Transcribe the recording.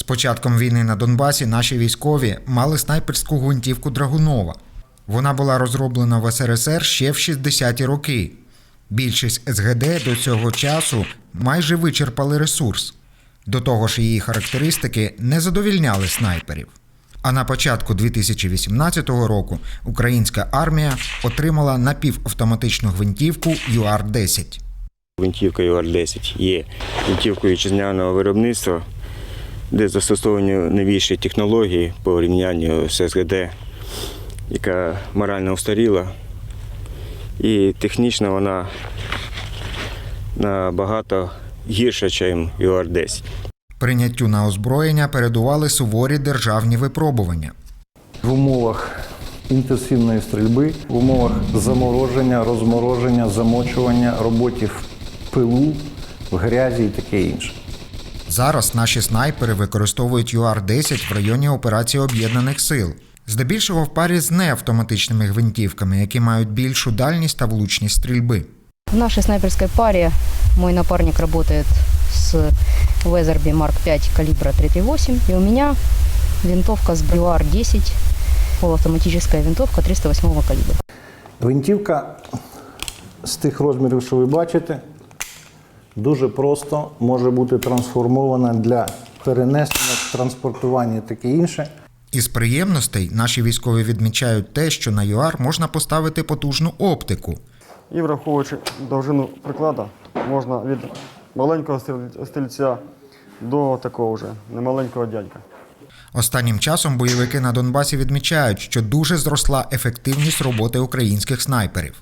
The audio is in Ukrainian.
З початком війни на Донбасі наші військові мали снайперську гвинтівку Драгунова. Вона була розроблена в СРСР ще в 60-ті роки. Більшість СГД до цього часу майже вичерпали ресурс. До того ж, її характеристики не задовільняли снайперів. А на початку 2018 року українська армія отримала напівавтоматичну гвинтівку UR-10. Гвинтівка ЮАР-10 є гвинтівкою вітчизняного виробництва, де застосовані новіші технології по порівнянню з СГД, яка морально устаріла. І технічно вона набагато гірша, ніж ЮАР-10. Прийняттю на озброєння передували суворі державні випробування. в умовах інтенсивної стрільби, в умовах замороження, розмороження, замочування, роботі в пилу, в грязі і таке інше. Зараз наші снайпери використовують UR-10 в районі операції Об'єднаних сил, здебільшого в парі з неавтоматичними гвинтівками, які мають більшу дальність та влучність стрільби. В нашей снайперской паре мой напарник работает с Weatherby Mark 5 калибра 338, и у меня винтовка с BUR 10, полуавтоматическая винтовка 308 калибра. Гвинтівка з тих розмірів, що ви бачите, дуже просто може бути трансформована для перенесення, транспортування і таке інше. Із приємностей наші військові відмічають те, що на UR можна поставити потужну оптику. І враховуючи довжину приклада, можна від маленького стріль- стрільця до такого вже немаленького дядька. Останнім часом бойовики на Донбасі відмічають, що дуже зросла ефективність роботи українських снайперів.